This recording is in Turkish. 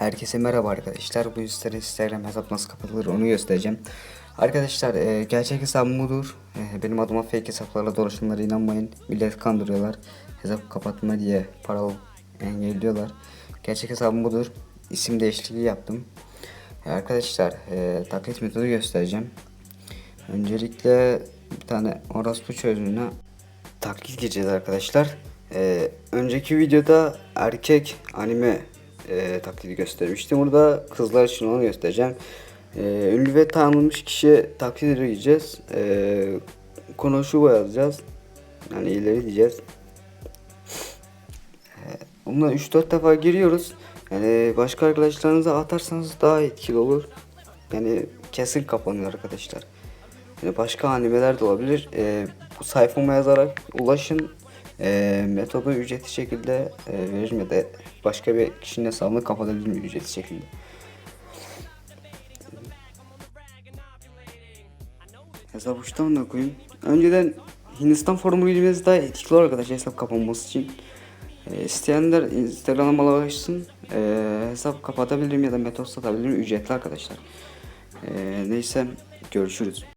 Herkese merhaba arkadaşlar. Bu sizlere Instagram hesap nasıl kapatılır onu göstereceğim. Arkadaşlar e, gerçek hesabım budur. E, benim adıma fake hesaplarla dolaşanlara inanmayın. Millet kandırıyorlar. Hesap kapatma diye paralı engelliyorlar. Gerçek hesabım budur. İsim değişikliği yaptım. E, arkadaşlar e, taklit metodu göstereceğim. Öncelikle bir tane orospu çözümüne taklit gireceğiz arkadaşlar. Ee, önceki videoda erkek anime e, taklidi göstermiştim. Burada kızlar için onu göstereceğim. Ee, ünlü ve tanınmış kişiye taklit edeceğiz. Ee, konu şu yazacağız. Yani ileri diyeceğiz. Ee, Bununla 3-4 defa giriyoruz. Yani başka arkadaşlarınıza atarsanız daha etkili olur. Yani kesin kapanıyor arkadaşlar. Yani başka animeler de olabilir. Ee, bu sayfama yazarak ulaşın. Ee, metodu ücretli şekilde e, veririm ya da başka bir kişinin hesabını kapatabilirim ücretli şekilde. Hesap uçtan da koyayım. Önceden Hindistan forumu girmeniz daha etkili arkadaşlar hesap kapanması için. Ee, isteyenler Instagram'a ulaşsın. Ee, hesap kapatabilirim ya da metot satabilirim ücretli arkadaşlar. Ee, neyse görüşürüz.